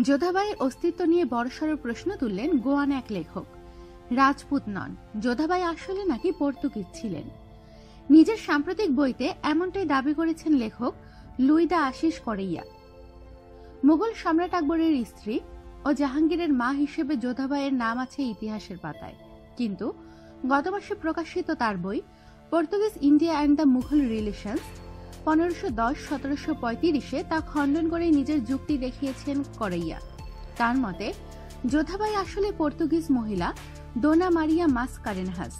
যোধাবাইয়ের অস্তিত্ব নিয়ে বড়সড় প্রশ্ন তুললেন গোয়ান এক লেখক। রাজপুত নন, যোধাবাই আসলে নাকি পর্তুগিজ ছিলেন। নিজের সাম্প্রতিক বইতে এমনটাই দাবি করেছেন লেখক লুইদা আশিস করেইয়া। মুঘল সম্রাট আকবরের স্ত্রী ও জাহাঙ্গীরের মা হিসেবে যোধাবাইয়ের নাম আছে ইতিহাসের পাতায়। কিন্তু গত মাসে প্রকাশিত তার বই, Portuguese India and the Mughal relations পনেরোশো দশ, সতেরোশো পঁয়ত্রিশে তা খণ্ডন করে নিজের যুক্তি দেখিয়েছেন করাইয়া। তার মতে, যোধাবাই আসলে পর্তুগিজ মহিলা দোনা মারিয়া মাস কারেনহাস।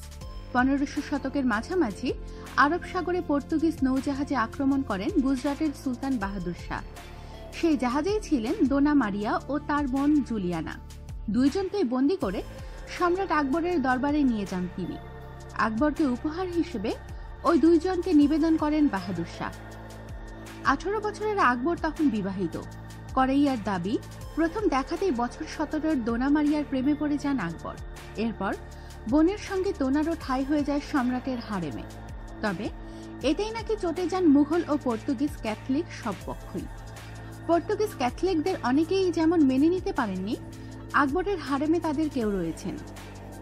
পনেরোশো শতকের মাঝামাঝি আরব সাগরে পর্তুগিজ নৌজাহাজে আক্রমণ করেন গুজরাটের সুলতান বাহাদুর শাহ। সেই জাহাজেই ছিলেন দোনা মারিয়া ও তার বোন জুলিয়ানা। দুইজনকে বন্দি করে সম্রাট আকবরের দরবারে নিয়ে যান তিনি। আকবরকে উপহার হিসেবে ওই দুইজনকে নিবেদন করেন বাহাদুর শাহ। আঠারো বছরের আকবর তখন বিবাহিত। করেইয়ার দাবি, প্রথম দেখাতেই বছর সতেরোর দোনা মারিয়ার প্রেমে পড়ে যান আকবর। এরপর বোনের সঙ্গে দোনারও ঠাই হয়ে যায় সম্রাটের হারেমে। তবে এতেই নাকি চটে যান মুঘল ও পর্তুগিজ ক্যাথলিক সব পক্ষই। পর্তুগিজ ক্যাথলিকদের অনেকেই যেমন মেনে নিতে পারেননি, আকবরের হারেমে তাদের কেউ রয়েছেন।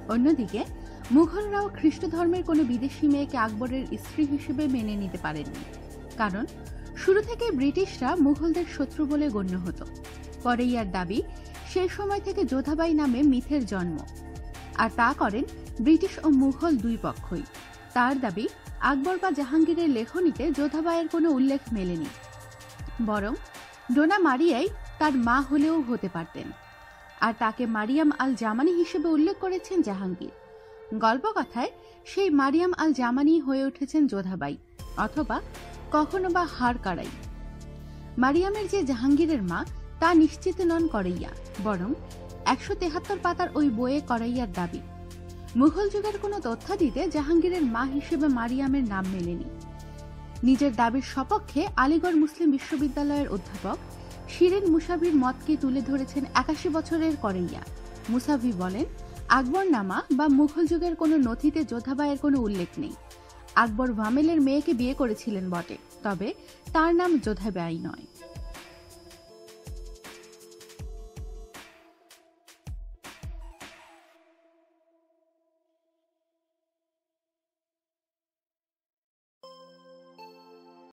অন্যদিকে মুঘলরাও খ্রিস্ট ধর্মের কোনো বিদেশি মেয়েকে আকবরের স্ত্রী হিসেবে মেনে নিতে পারেননি কারণ, শুরু থেকে ব্রিটিশরা মুঘলদের শত্রু বলে গণ্য হতো। পরে ইয়ার দাবি, সেই সময় থেকে যোধাবাই নামে মিথের জন্ম। আর তা করেন ব্রিটিশ ও মুঘল দুই পক্ষই। তার দাবি, আকবর বা জাহাঙ্গীরের লেখনীতে যোধাবাইয়ের কোনো উল্লেখ মেলেনি। বরং, ডোনা মারিয়াই তার মা হলেও হতে পারতেন। আর তাকে মারিয়াম আল জামানি হিসেবে উল্লেখ করেছেন জাহাঙ্গীর। গল্পকথায় সেই মারিয়াম আল জামানি হয়ে উঠেছেন যোধাবাই, অথবা কখনো বা হার কারাই। মারিয়ামের যে জাহাঙ্গীরের মা, তা নিশ্চিত নন করাইয়া, বরং একশো তেহাত্তর পাতার ওই বইয়ে করাইয়ার দাবি, মুঘল যুগের কোনো তথ্যাদিতে জাহাঙ্গীরের মা হিসেবে মারিয়ামের নাম মেলেনি। নিজের দাবির সপক্ষে আলিগড় মুসলিম বিশ্ববিদ্যালয়ের অধ্যাপক শিরিন মুসাভির মতকে তুলে ধরেছেন একাশি বছরের করেইয়া। মুসাভি বলেন আকবর নামা বা মুঘল যুগের কোনো নথিতে যোধাবাইয়ের কোনো উল্লেখ নেই। আকবর ভামেলের মেয়েকে বিয়ে করেছিলেন বটে, তবে তার নাম যোধাবাই নয়।